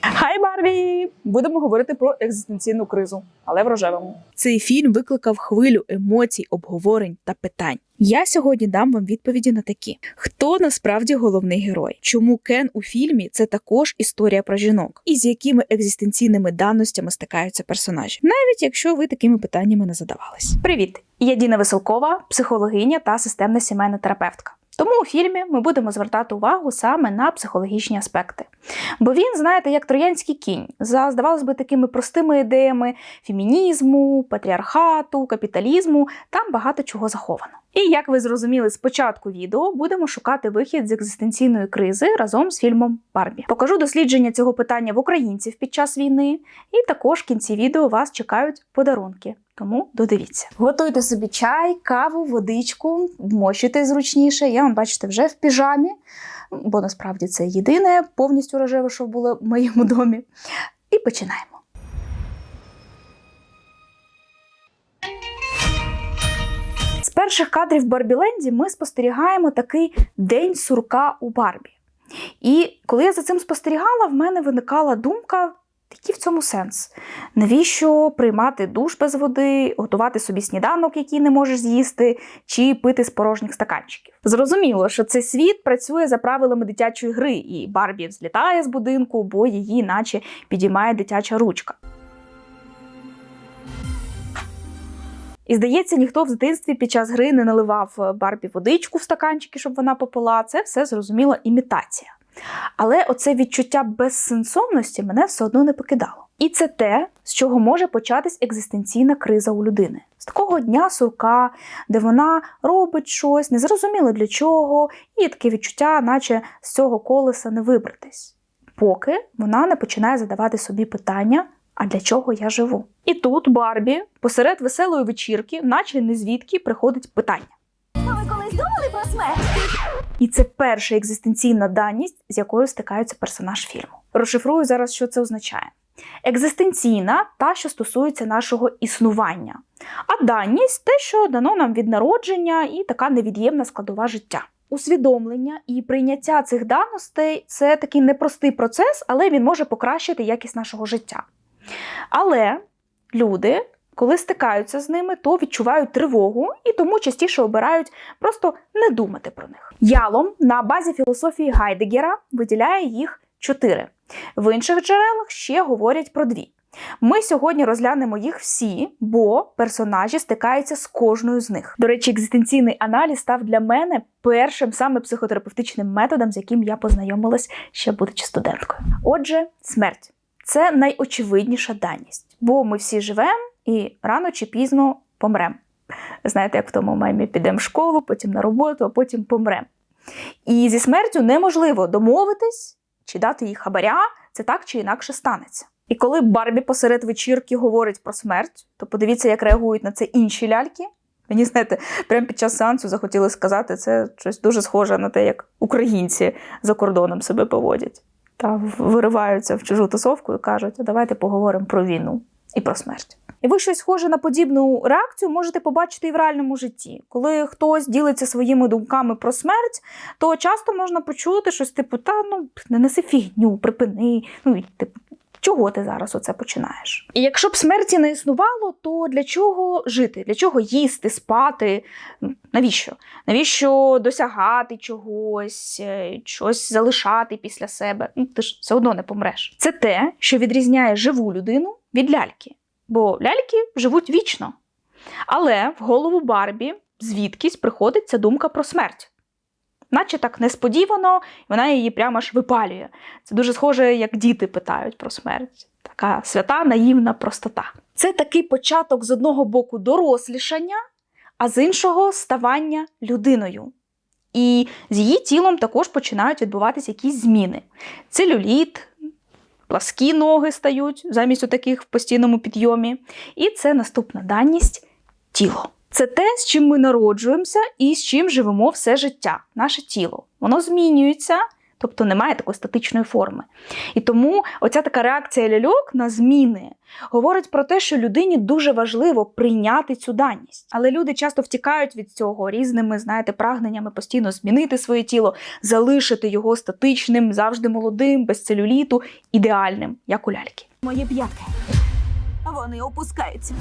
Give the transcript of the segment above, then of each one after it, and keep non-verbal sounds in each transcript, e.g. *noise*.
Хай Барбі! Будемо говорити про екзистенційну кризу, але в рожевому. Цей фільм викликав хвилю емоцій, обговорень та питань. Я сьогодні дам вам відповіді на такі: хто насправді головний герой? Чому Кен у фільмі це також історія про жінок, і з якими екзистенційними данностями стикаються персонажі, навіть якщо ви такими питаннями не задавались. Привіт! Я Діна Веселкова, психологиня та системна сімейна терапевтка. Тому у фільмі ми будемо звертати увагу саме на психологічні аспекти. Бо він, знаєте, як троянський кінь, за, здавалось би, такими простими ідеями фемінізму, патріархату, капіталізму, там багато чого заховано. І як ви зрозуміли з початку відео, будемо шукати вихід з екзистенційної кризи разом з фільмом Барбі. Покажу дослідження цього питання в українців під час війни, і також в кінці відео вас чекають подарунки. Тому додивіться. Готуйте собі чай, каву, водичку, вмощуйте зручніше. Я вам бачите вже в піжамі, бо насправді це єдине повністю рожеве, що було в моєму домі. І починаємо. З перших кадрів Барбіленді ми спостерігаємо такий день сурка у Барбі. І коли я за цим спостерігала, в мене виникала думка. Який в цьому сенс? Навіщо приймати душ без води, готувати собі сніданок, який не можеш з'їсти, чи пити з порожніх стаканчиків? Зрозуміло, що цей світ працює за правилами дитячої гри, і Барбі взлітає з будинку, бо її, наче підіймає дитяча ручка. І здається, ніхто в дитинстві під час гри не наливав е, Барбі водичку в стаканчики, щоб вона попила. Це все зрозуміло імітація. Але оце відчуття безсенсовності мене все одно не покидало. І це те, з чого може початись екзистенційна криза у людини. З такого дня сурка, де вона робить щось, незрозуміло для чого, і таке відчуття, наче з цього колеса не вибратись, поки вона не починає задавати собі питання. А для чого я живу? І тут Барбі посеред веселої вечірки, наче не звідки, приходить питання. А колись думали про смерть? І це перша екзистенційна даність, з якою стикається персонаж фільму. Розшифрую зараз, що це означає. Екзистенційна та, що стосується нашого існування, а даність те, що дано нам від народження, і така невід'ємна складова життя. Усвідомлення і прийняття цих даностей це такий непростий процес, але він може покращити якість нашого життя. Але люди, коли стикаються з ними, то відчувають тривогу і тому частіше обирають просто не думати про них. Ялом на базі філософії Гайдегера виділяє їх чотири. В інших джерелах ще говорять про дві. Ми сьогодні розглянемо їх всі, бо персонажі стикаються з кожною з них. До речі, екзистенційний аналіз став для мене першим саме психотерапевтичним методом, з яким я познайомилась ще будучи студенткою. Отже, смерть це найочевидніша даність, бо ми всі живемо і рано чи пізно помремо. Знаєте, як в тому мемі підемо в школу, потім на роботу, а потім помремо. І зі смертю неможливо домовитись чи дати їй хабаря, це так чи інакше станеться. І коли Барбі посеред вечірки говорить про смерть, то подивіться, як реагують на це інші ляльки. Мені знаєте, прямо під час сеансу захотіли сказати, це щось дуже схоже на те, як українці за кордоном себе поводять. Та вириваються в чужу тусовку і кажуть, «А давайте поговоримо про війну і про смерть. І ви щось схоже на подібну реакцію можете побачити і в реальному житті. Коли хтось ділиться своїми думками про смерть, то часто можна почути щось типу: та ну не неси фігню, припини. Ну і типу, чого ти зараз оце починаєш? І якщо б смерті не існувало, то для чого жити? Для чого їсти, спати? Ну, Навіщо? Навіщо досягати чогось, е, щось залишати після себе? Ну, ти ж все одно не помреш. Це те, що відрізняє живу людину від ляльки. Бо ляльки живуть вічно. Але в голову Барбі звідкись приходить ця думка про смерть. Наче так несподівано, вона її прямо аж випалює. Це дуже схоже, як діти питають про смерть. Така свята, наївна простота. Це такий початок з одного боку дорослішання, а з іншого ставання людиною. І з її тілом також починають відбуватися якісь зміни. Целюліт, пласкі ноги стають замість таких в постійному підйомі. І це наступна даність тіло. Це те, з чим ми народжуємося і з чим живемо все життя, наше тіло. Воно змінюється, тобто немає такої статичної форми. І тому оця така реакція ляльок на зміни говорить про те, що людині дуже важливо прийняти цю даність. Але люди часто втікають від цього різними, знаєте, прагненнями постійно змінити своє тіло, залишити його статичним, завжди молодим, без целюліту, ідеальним, як у ляльки. Мої п'ятки. Вони опускаються.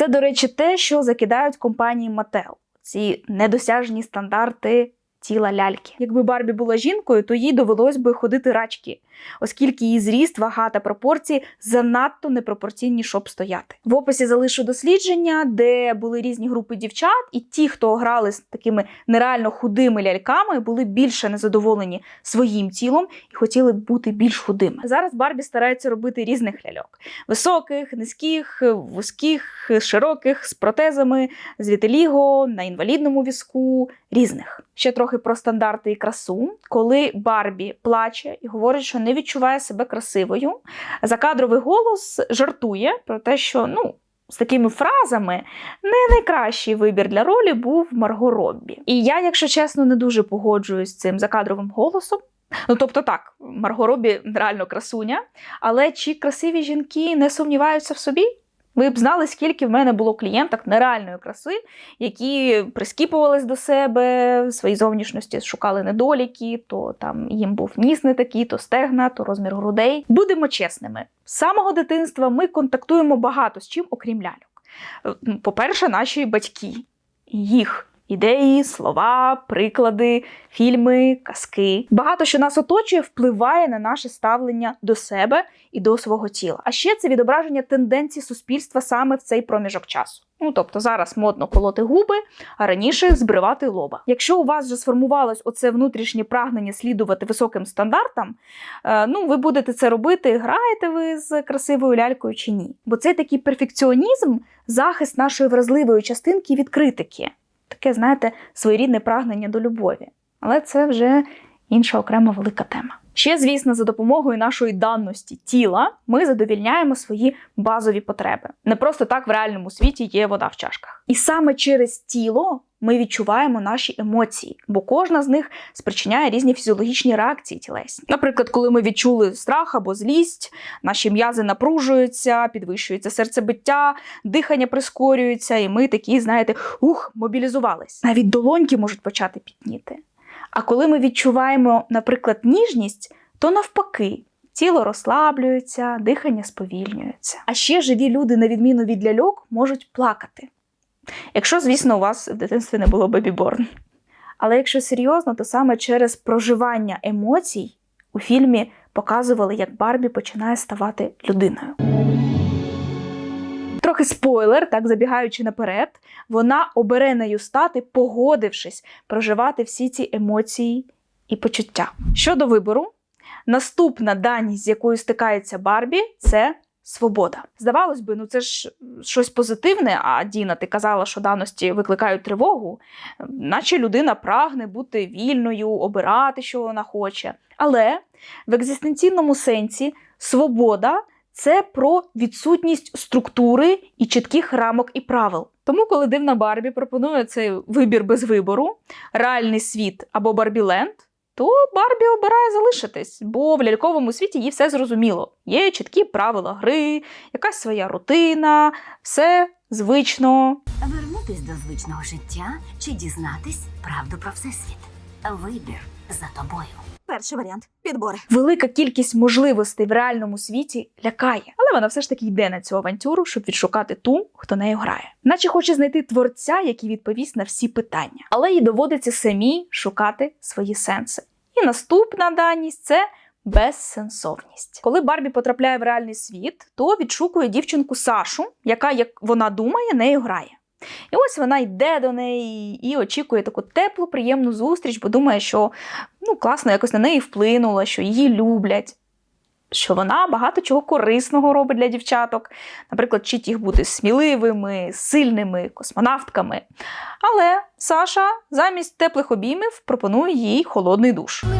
Це, до речі, те, що закидають компанії Mattel. Ці недосяжні стандарти тіла ляльки. Якби Барбі була жінкою, то їй довелось би ходити рачки, оскільки її зріст, вага та пропорції занадто непропорційні, щоб стояти. В описі залишу дослідження, де були різні групи дівчат, і ті, хто грали з такими нереально худими ляльками, були більше незадоволені своїм тілом і хотіли бути більш худими. Зараз Барбі старається робити різних ляльок: високих, низьких, вузьких, широких, з протезами, з вітеліго, на інвалідному візку, різних. Ще трохи про стандарти і красу. Коли Барбі плаче і говорить, що не відчуває себе красивою, закадровий голос жартує про те, що ну. З такими фразами не найкращий вибір для ролі був Марго Роббі. І я, якщо чесно, не дуже погоджуюсь з цим закадровим голосом. Ну, тобто так, Марго Роббі реально красуня, але чи красиві жінки не сумніваються в собі? Ви б знали, скільки в мене було клієнток нереальної краси, які прискіпувались до себе, в своїй зовнішності шукали недоліки, то там їм був ніс не такий, то стегна, то розмір грудей. Будемо чесними, з самого дитинства ми контактуємо багато з чим, окрім ляльок. Е, По-перше, наші батьки, їх ідеї, слова, приклади, фільми, казки. Багато що нас оточує, впливає на наше ставлення до себе і до свого тіла. А ще це відображення тенденцій суспільства саме в цей проміжок часу. Ну тобто зараз модно колоти губи, а раніше збривати лоба. Якщо у вас вже сформувалось оце внутрішнє прагнення слідувати високим стандартам, е, ну ви будете це робити, граєте ви з красивою лялькою чи ні. Бо це такий перфекціонізм, захист нашої вразливої частинки від критики. Таке, знаєте, своєрідне прагнення до любові. Але це вже інша окрема велика тема. Ще, звісно, за допомогою нашої даності тіла ми задовільняємо свої базові потреби. Не просто так в реальному світі є вода в чашках. І саме через тіло ми відчуваємо наші емоції, бо кожна з них спричиняє різні фізіологічні реакції тілесні. Наприклад, коли ми відчули страх або злість, наші м'язи напружуються, підвищується серцебиття, дихання прискорюється, і ми такі, знаєте, ух, мобілізувались. Навіть долоньки можуть почати пітніти. А коли ми відчуваємо, наприклад, ніжність, то навпаки. Тіло розслаблюється, дихання сповільнюється. А ще живі люди, на відміну від ляльок, можуть плакати. Якщо, звісно, у вас в дитинстві не було бебіборн. Але якщо серйозно, то саме через проживання емоцій у фільмі показували, як Барбі починає ставати людиною. Трохи спойлер, так забігаючи наперед, вона обере нею стати, погодившись проживати всі ці емоції і почуття. Щодо вибору, наступна даність, з якою стикається Барбі, це свобода. Здавалось би, ну це ж щось позитивне, а Діна, ти казала, що даності викликають тривогу, наче людина прагне бути вільною, обирати, що вона хоче. Але в екзистенційному сенсі свобода це про відсутність структури і чітких рамок і правил. Тому, коли дивна Барбі пропонує цей вибір без вибору, реальний світ або Барбіленд, то Барбі обирає залишитись, бо в ляльковому світі їй все зрозуміло. Є чіткі правила гри, якась своя рутина, все звично. Вернутись до звичного життя чи дізнатись правду про всесвіт. Вибір за тобою. Перший варіант підбори. Велика кількість можливостей в реальному світі лякає, але вона все ж таки йде на цю авантюру, щоб відшукати ту, хто нею грає. Наче хоче знайти творця, який відповість на всі питання, але їй доводиться самій шукати свої сенси. І наступна даність це безсенсовність. Коли Барбі потрапляє в реальний світ, то відшукує дівчинку Сашу, яка, як вона думає, нею грає. І ось вона йде до неї і очікує таку теплу, приємну зустріч, бо думає, що ну, класно якось на неї вплинуло, що її люблять. Що вона багато чого корисного робить для дівчаток, наприклад, вчить їх бути сміливими, сильними, космонавтками. Але Саша замість теплих обіймів пропонує їй холодний душ. Ми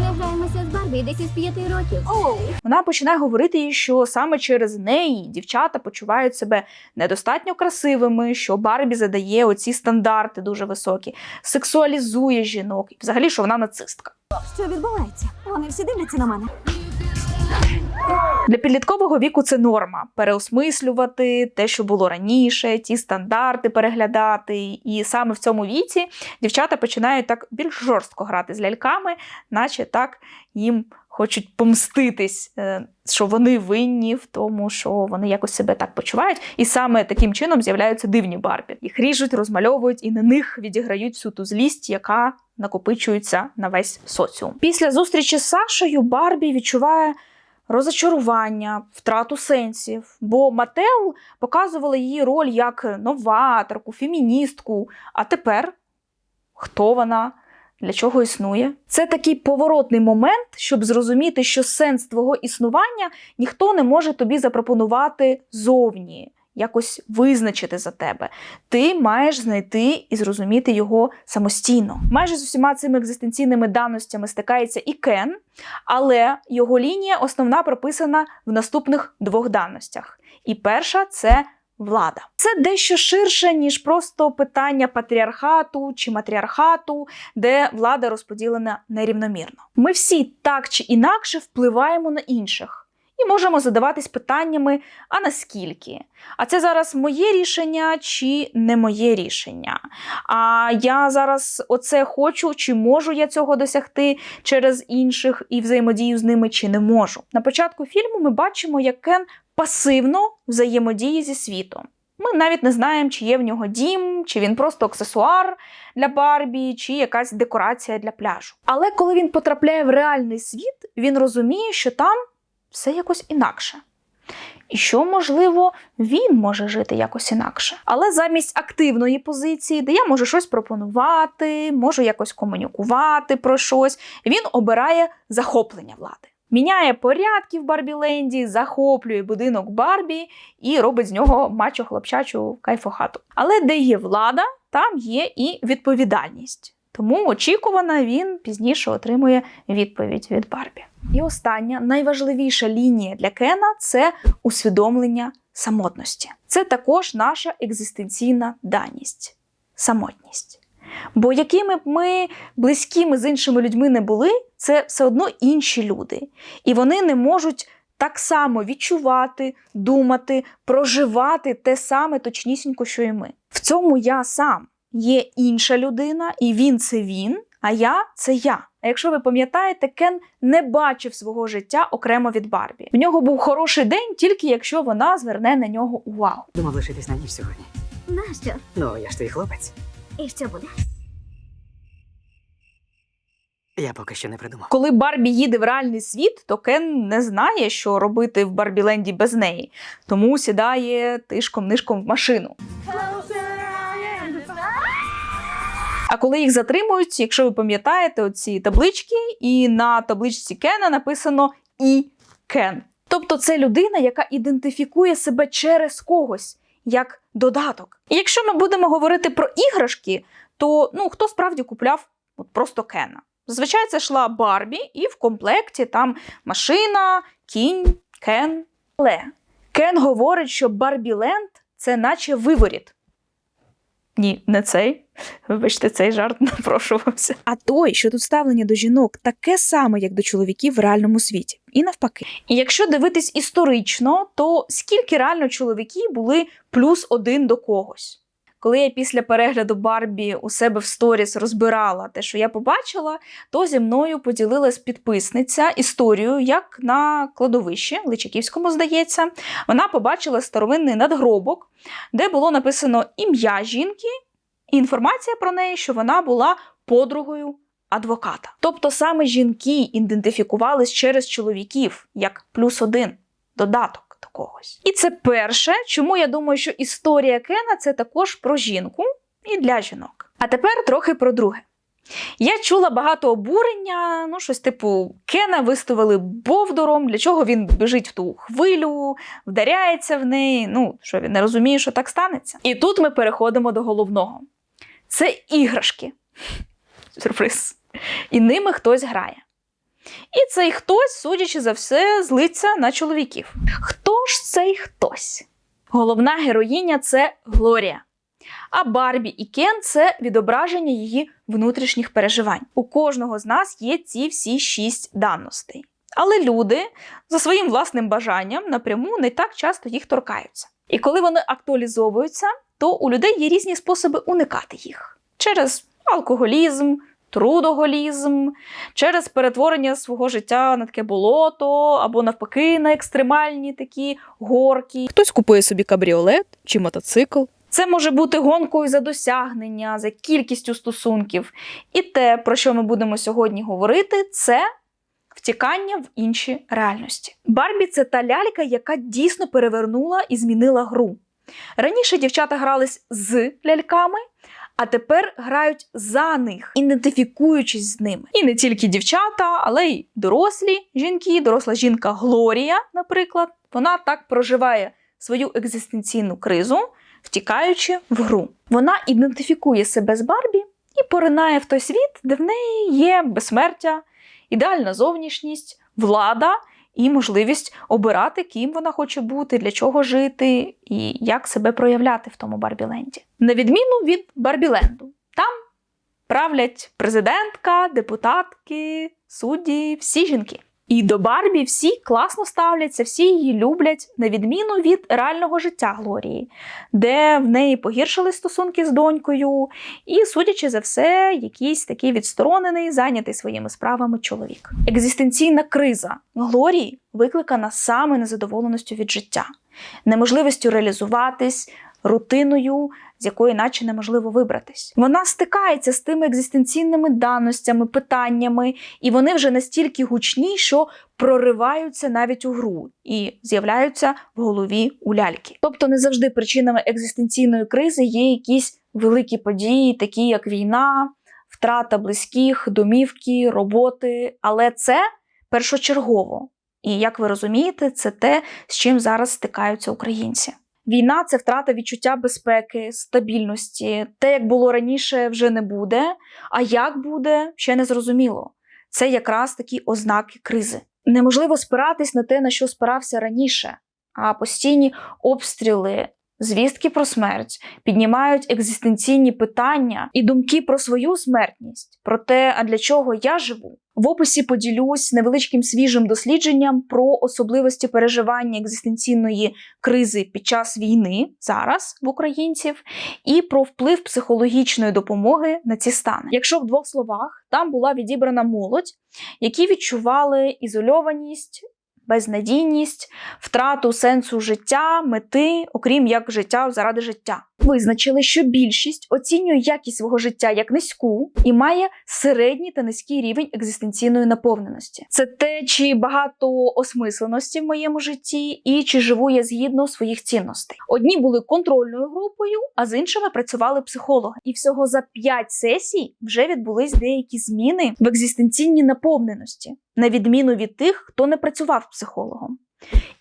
не граємося з Барбі, Барбі десь із п'яти років. Оу, Вона починає говорити їй, що саме через неї дівчата почувають себе недостатньо красивими, що Барбі задає оці стандарти дуже високі, сексуалізує жінок, і взагалі, що вона нацистка. що відбувається? Вони всі дивляться на мене. Для підліткового віку це норма переосмислювати те, що було раніше, ті стандарти переглядати. І саме в цьому віці дівчата починають так більш жорстко грати з ляльками, наче так їм хочуть помститись, е, що вони винні в тому, що вони якось себе так почувають. І саме таким чином з'являються дивні Барбі. Їх ріжуть, розмальовують і на них відіграють всю ту злість, яка накопичується на весь соціум. Після зустрічі з Сашою Барбі відчуває розочарування, втрату сенсів. Бо Мател показувала її роль як новаторку, феміністку. А тепер хто вона? Для чого існує? Це такий поворотний момент, щоб зрозуміти, що сенс твого існування ніхто не може тобі запропонувати зовні, якось визначити за тебе. Ти маєш знайти і зрозуміти його самостійно. Майже з усіма цими екзистенційними даностями стикається і Кен, але його лінія основна прописана в наступних двох даностях. І перша це влада. Це дещо ширше, ніж просто питання патріархату чи матріархату, де влада розподілена нерівномірно. Ми всі так чи інакше впливаємо на інших. І можемо задаватись питаннями: а наскільки? А це зараз моє рішення чи не моє рішення? А я зараз оце хочу, чи можу я цього досягти через інших і взаємодію з ними, чи не можу. На початку фільму ми бачимо, як Кен пасивно взаємодіє зі світом. Ми навіть не знаємо, чи є в нього дім, чи він просто аксесуар для Барбі, чи якась декорація для пляжу. Але коли він потрапляє в реальний світ, він розуміє, що там все якось інакше. І що, можливо, він може жити якось інакше. Але замість активної позиції, де я можу щось пропонувати, можу якось комунікувати про щось, він обирає захоплення влади. Міняє порядки в Барбіленді, захоплює будинок Барбі і робить з нього мачо хлопчачу кайфохату. Але де є влада, там є і відповідальність. Тому очікувано він пізніше отримує відповідь від Барбі. І остання найважливіша лінія для Кена це усвідомлення самотності. Це також наша екзистенційна даність самотність. Бо якими б ми близькими з іншими людьми не були, це все одно інші люди. І вони не можуть так само відчувати, думати, проживати те саме точнісінько, що і ми. В цьому я сам є інша людина, і він це він, а я це я. А якщо ви пам'ятаєте, Кен не бачив свого життя окремо від Барбі. В нього був хороший день, тільки якщо вона зверне на нього увагу. Думав лишитись на ніч сьогодні. Нащо? Ну, я ж твій хлопець. І що буде? Я поки що не придумав. Коли Барбі їде в реальний світ, то Кен не знає, що робити в Барбіленді без неї, тому сідає тишком-нишком в машину. А коли їх затримують, якщо ви пам'ятаєте оці таблички, і на табличці Кена написано і Кен. Тобто це людина, яка ідентифікує себе через когось як додаток. І якщо ми будемо говорити про іграшки, то ну хто справді купляв от просто Кена? Зазвичай це йшла Барбі, і в комплекті там машина, кінь, Кен. Але Кен говорить, що Барбіленд це наче виворіт. Ні, не цей. Вибачте, цей жарт *laughs* напрошувався. А той, що тут ставлення до жінок таке саме, як до чоловіків в реальному світі, і навпаки. І якщо дивитись історично, то скільки реально чоловіки були плюс один до когось? Коли я після перегляду Барбі у себе в сторіс розбирала те, що я побачила, то зі мною поділилась підписниця історією, як на кладовищі, Личаківському, здається, вона побачила старовинний надгробок, де було написано ім'я жінки і інформація про неї, що вона була подругою адвоката. Тобто саме жінки ідентифікувались через чоловіків як плюс один додаток до когось. І це перше, чому я думаю, що історія Кена це також про жінку і для жінок. А тепер трохи про друге. Я чула багато обурення, ну щось типу Кена виставили бовдуром, для чого він біжить в ту хвилю, вдаряється в неї. Ну, що він не розуміє, що так станеться. І тут ми переходимо до головного: це іграшки. Сюрприз. І ними хтось грає. І цей хтось, судячи за все, злиться на чоловіків. Хто ж цей хтось? Головна героїня це Глорія. А Барбі і Кен це відображення її внутрішніх переживань. У кожного з нас є ці всі шість даностей. Але люди за своїм власним бажанням напряму не так часто їх торкаються. І коли вони актуалізовуються, то у людей є різні способи уникати їх через алкоголізм, трудоголізм, через перетворення свого життя на таке болото, або навпаки на екстремальні такі горки. Хтось купує собі кабріолет чи мотоцикл. Це може бути гонкою за досягнення, за кількістю стосунків. І те, про що ми будемо сьогодні говорити, це втікання в інші реальності. Барбі це та лялька, яка дійсно перевернула і змінила гру. Раніше дівчата грались з ляльками, а тепер грають за них, ідентифікуючись з ними. І не тільки дівчата, але й дорослі жінки, доросла жінка Глорія, наприклад, вона так проживає свою екзистенційну кризу, втікаючи в гру. Вона ідентифікує себе з Барбі і поринає в той світ, де в неї є безсмертя, ідеальна зовнішність, влада і можливість обирати, ким вона хоче бути, для чого жити і як себе проявляти в тому Барбіленді. На відміну від Барбіленду, там правлять президентка, депутатки, судді, всі жінки. І до Барбі всі класно ставляться, всі її люблять, на відміну від реального життя Глорії, де в неї погіршили стосунки з донькою, і, судячи за все, якийсь такий відсторонений, зайнятий своїми справами чоловік. Екзистенційна криза Глорії викликана саме незадоволеністю від життя, неможливістю реалізуватись, рутиною, з якої наче неможливо вибратись. Вона стикається з тими екзистенційними даностями, питаннями, і вони вже настільки гучні, що прориваються навіть у гру і з'являються в голові у ляльки. Тобто не завжди причинами екзистенційної кризи є якісь великі події, такі як війна, втрата близьких, домівки, роботи, але це першочергово. І як ви розумієте, це те, з чим зараз стикаються українці. Війна це втрата відчуття безпеки, стабільності. Те, як було раніше, вже не буде. А як буде, ще не зрозуміло. Це якраз такі ознаки кризи. Неможливо спиратись на те, на що спирався раніше, а постійні обстріли, звістки про смерть піднімають екзистенційні питання і думки про свою смертність, про те, а для чого я живу. В описі поділюсь невеличким свіжим дослідженням про особливості переживання екзистенційної кризи під час війни зараз в українців і про вплив психологічної допомоги на ці стани. Якщо в двох словах там була відібрана молодь, які відчували ізольованість. Безнадійність, втрату сенсу життя, мети, окрім як життя заради життя. Визначили, що більшість оцінює якість свого життя як низьку і має середній та низький рівень екзистенційної наповненості. Це те, чи багато осмисленості в моєму житті, і чи живу я згідно своїх цінностей. Одні були контрольною групою, а з іншими працювали психологи. І всього за 5 сесій вже відбулись деякі зміни в екзистенційній наповненості, на відміну від тих, хто не працював психологом.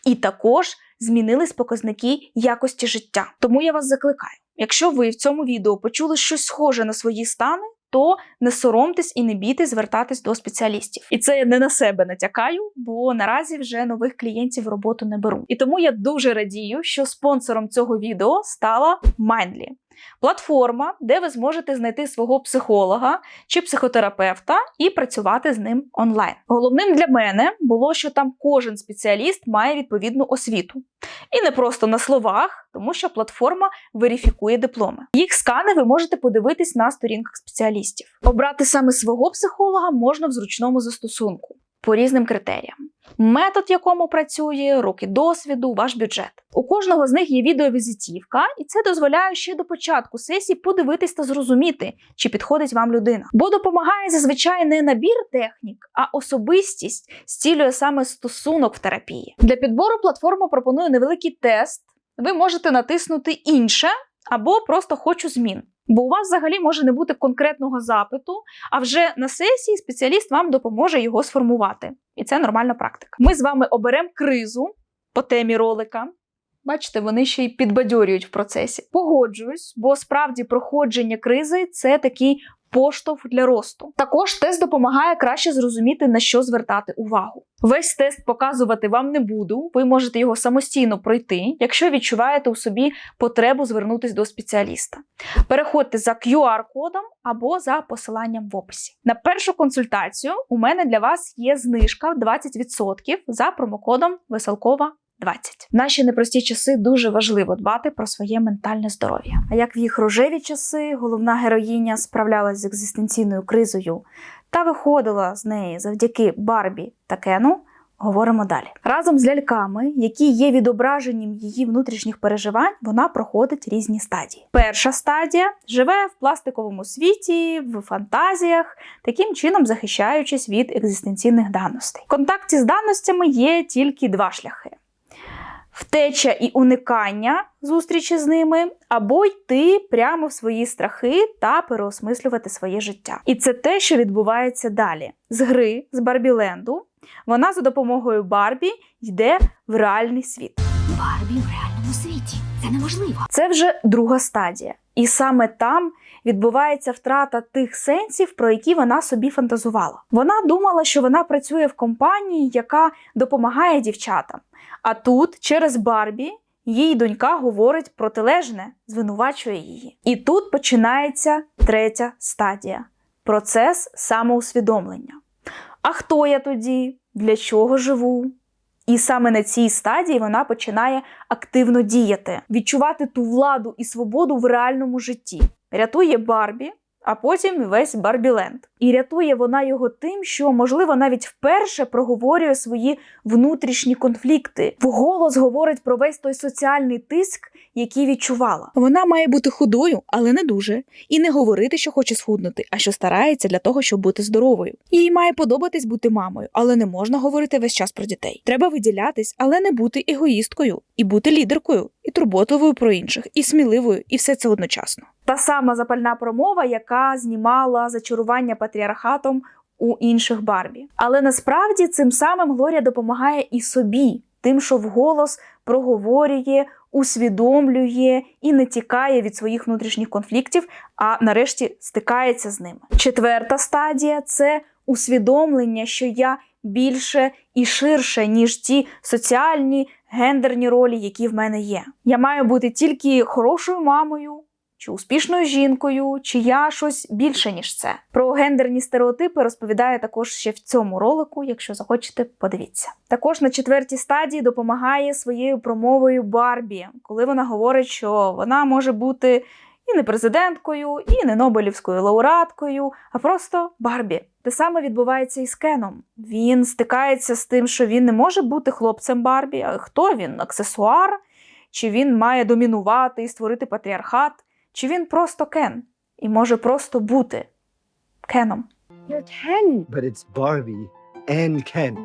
І також змінились показники якості життя. Тому я вас закликаю: якщо ви в цьому відео почули щось схоже на свої стани, то не соромтесь і не бійтесь звертатись до спеціалістів. І це я не на себе натякаю, бо наразі вже нових клієнтів роботу не беру. І тому я дуже радію, що спонсором цього відео стала Mindly. Платформа, де ви зможете знайти свого психолога чи психотерапевта і працювати з ним онлайн. Головним для мене було, що там кожен спеціаліст має відповідну освіту. І не просто на словах, тому що платформа верифікує дипломи. Їх скани ви можете подивитись на сторінках спеціалістів. Обрати саме свого психолога можна в зручному застосунку по різним критеріям. Метод, в якому працює, роки досвіду, ваш бюджет. У кожного з них є відеовізитівка, і це дозволяє ще до початку сесії подивитись та зрозуміти, чи підходить вам людина. Бо допомагає зазвичай не набір технік, а особистість зцілює саме стосунок в терапії. Для підбору платформа пропонує невеликий тест. Ви можете натиснути інше або просто хочу змін. Бо у вас взагалі може не бути конкретного запиту, а вже на сесії спеціаліст вам допоможе його сформувати. І це нормальна практика. Ми з вами оберемо кризу по темі ролика. Бачите, вони ще й підбадьорюють в процесі. Погоджуюсь, бо справді проходження кризи це такий поштовх для росту. Також тест допомагає краще зрозуміти, на що звертати увагу. Весь тест показувати вам не буду. Ви можете його самостійно пройти, якщо відчуваєте у собі потребу звернутися до спеціаліста. Переходьте за QR-кодом або за посиланням в описі. На першу консультацію у мене для вас є знижка 20% за промокодом Веселкова. 20. В наші непрості часи дуже важливо дбати про своє ментальне здоров'я. А як в їх рожеві часи головна героїня справлялась з екзистенційною кризою та виходила з неї завдяки Барбі та Кену, говоримо далі. Разом з ляльками, які є відображенням її внутрішніх переживань, вона проходить різні стадії. Перша стадія живе в пластиковому світі, в фантазіях, таким чином захищаючись від екзистенційних даностей. В контакті з даностями є тільки два шляхи. Втеча і уникання зустрічі з ними, або йти прямо в свої страхи та переосмислювати своє життя. І це те, що відбувається далі. З гри з Барбіленду вона за допомогою Барбі йде в реальний світ. Барбі в реальному світі. Це неможливо. Це вже друга стадія. І саме там відбувається втрата тих сенсів, про які вона собі фантазувала. Вона думала, що вона працює в компанії, яка допомагає дівчатам. А тут, через Барбі, її донька говорить протилежне, звинувачує її. І тут починається третя стадія процес самоусвідомлення. А хто я тоді? Для чого живу? І саме на цій стадії вона починає активно діяти, відчувати ту владу і свободу в реальному житті. Рятує Барбі, а потім весь Барбіленд. І рятує вона його тим, що, можливо, навіть вперше проговорює свої внутрішні конфлікти. Вголос говорить про весь той соціальний тиск, який відчувала. Вона має бути худою, але не дуже, і не говорити, що хоче схуднути, а що старається для того, щоб бути здоровою. Їй має подобатись бути мамою, але не можна говорити весь час про дітей. Треба виділятись, але не бути егоїсткою, і бути лідеркою, і турботливою про інших, і сміливою, і все це одночасно. Та сама запальна промова, яка знімала зачарування патріархатом у інших Барбі. Але насправді цим самим Глорія допомагає і собі, тим, що вголос проговорює, усвідомлює і не тікає від своїх внутрішніх конфліктів, а нарешті стикається з ними. Четверта стадія це усвідомлення, що я більше і ширше, ніж ті соціальні гендерні ролі, які в мене є. Я маю бути тільки хорошою мамою. Чи успішною жінкою, чи я щось більше, ніж це. Про гендерні стереотипи розповідає також ще в цьому ролику, якщо захочете, подивіться. Також на четвертій стадії допомагає своєю промовою Барбі, коли вона говорить, що вона може бути і не президенткою, і не Нобелівською лауреаткою, а просто Барбі. Те саме відбувається і з Кеном. Він стикається з тим, що він не може бути хлопцем Барбі. А хто він? Аксесуар? Чи він має домінувати і створити патріархат? Чи він просто Кен і може просто бути Кеном? You're Ken. But it's Barbie and Ken.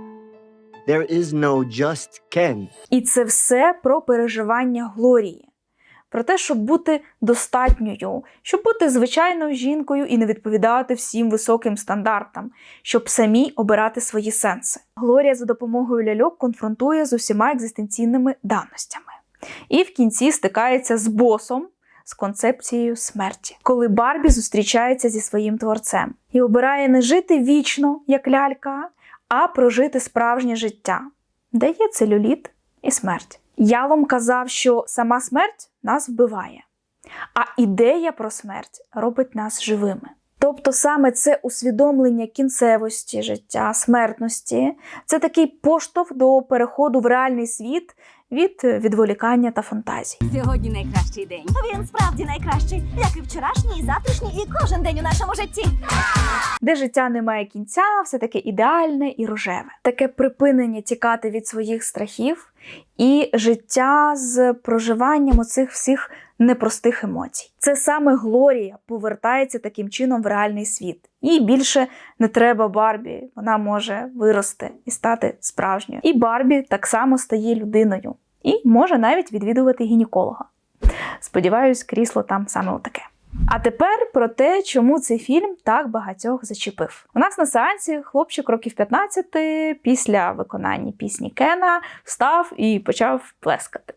There is no just Ken. І це все про переживання Глорії, про те, щоб бути достатньою, щоб бути звичайною жінкою і не відповідати всім високим стандартам, щоб самі обирати свої сенси. Глорія за допомогою ляльок конфронтує з усіма екзистенційними даностями. І в кінці стикається з босом. З концепцією смерті, коли Барбі зустрічається зі своїм творцем і обирає не жити вічно, як лялька, а прожити справжнє життя, де є целюліт і смерть. Ялом казав, що сама смерть нас вбиває, а ідея про смерть робить нас живими. Тобто саме це усвідомлення кінцевості життя, смертності це такий поштовх до переходу в реальний світ від відволікання та фантазій. Сьогодні найкращий день. Він справді найкращий, як і вчорашній, і завтрашній, і кожен день у нашому житті. де життя не має кінця, все таке ідеальне і рожеве. Таке припинення тікати від своїх страхів і життя з проживанням оцих всіх непростих емоцій. Це саме Глорія повертається таким чином в реальний світ. Їй більше не треба Барбі, вона може вирости і стати справжньою. І Барбі так само стає людиною і може навіть відвідувати гінеколога. Сподіваюсь, крісло там саме отаке. А тепер про те, чому цей фільм так багатьох зачепив. У нас на сеансі хлопчик років 15 після виконання пісні Кена встав і почав плескати.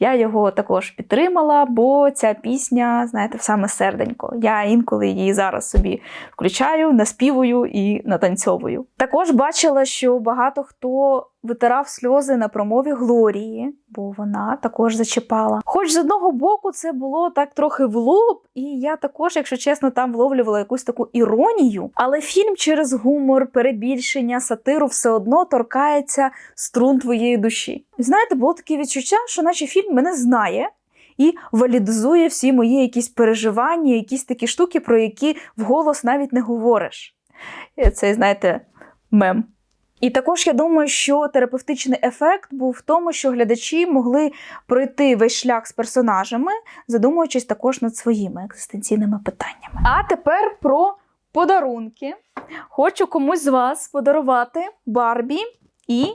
Я його також підтримала, бо ця пісня, знаєте, в саме серденько. Я інколи її зараз собі включаю, наспівую і натанцьовую. Також бачила, що багато хто витирав сльози на промові Глорії, бо вона також зачіпала. Хоч з одного боку це було так трохи в лоб, і я також, якщо чесно, там вловлювала якусь таку іронію, але фільм через гумор, перебільшення, сатиру все одно торкається струн твоєї душі. Знаєте, було таке відчуття, що наче фільм мене знає. І валідизує всі мої якісь переживання, якісь такі штуки, про які вголос навіть не говориш. Це, знаєте, мем. І також я думаю, що терапевтичний ефект був в тому, що глядачі могли пройти весь шлях з персонажами, задумуючись також над своїми екзистенційними питаннями. А тепер про подарунки. Хочу комусь з вас подарувати Барбі і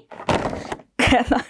Кена.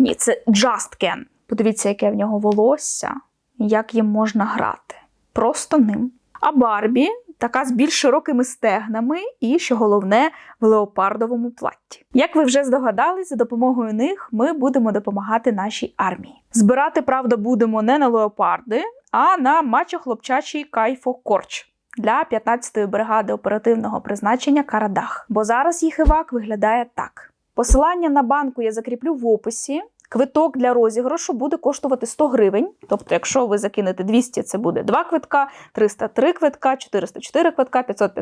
Ні, це Just Ken. Подивіться, яке в нього волосся, як їм можна грати. Просто ним. А Барбі така з більш широкими стегнами і, що головне, в леопардовому платті. Як ви вже здогадались, за допомогою них ми будемо допомагати нашій армії. Збирати, правда, будемо не на леопарди, а на мачо-хлопчачий кайфо корч. Для 15-ї бригади оперативного призначення Карадах. Бо зараз їх івак виглядає так: посилання на банку я закріплю в описі. Квиток для розіграшу буде коштувати 100 гривень. Тобто, якщо ви закинете 200, це буде 2 квитка, 303 квитка, 404 квитка, 500,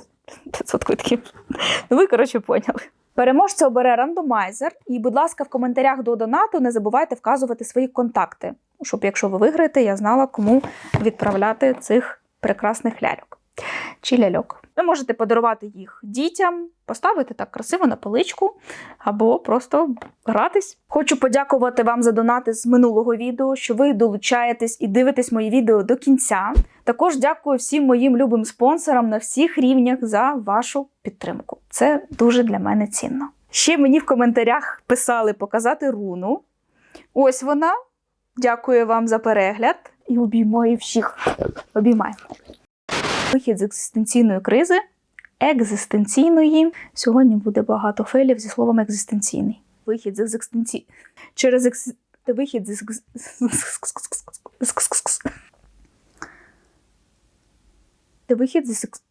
500 *laughs* квитків. Ну, ви, коротше, поняли. Переможця обере рандомайзер, і, будь ласка, в коментарях до донату не забувайте вказувати свої контакти, щоб, якщо ви виграєте, я знала, кому відправляти цих прекрасних ляльок чи ляльок. Ви можете подарувати їх дітям, поставити так красиво на поличку або просто гратись. Хочу подякувати вам за донати з минулого відео, що ви долучаєтесь і дивитесь мої відео до кінця. Також дякую всім моїм любим спонсорам на всіх рівнях за вашу підтримку. Це дуже для мене цінно. Ще мені в коментарях писали показати руну. Ось вона. Дякую вам за перегляд і обіймаю всіх. Обіймаю. Вихід з екзистенційної кризи. Екзистенційної. Сьогодні буде багато фейлів зі словом екзистенційний. Вихід з екзистенці... Через екс... Вихід з. Вихід з екс...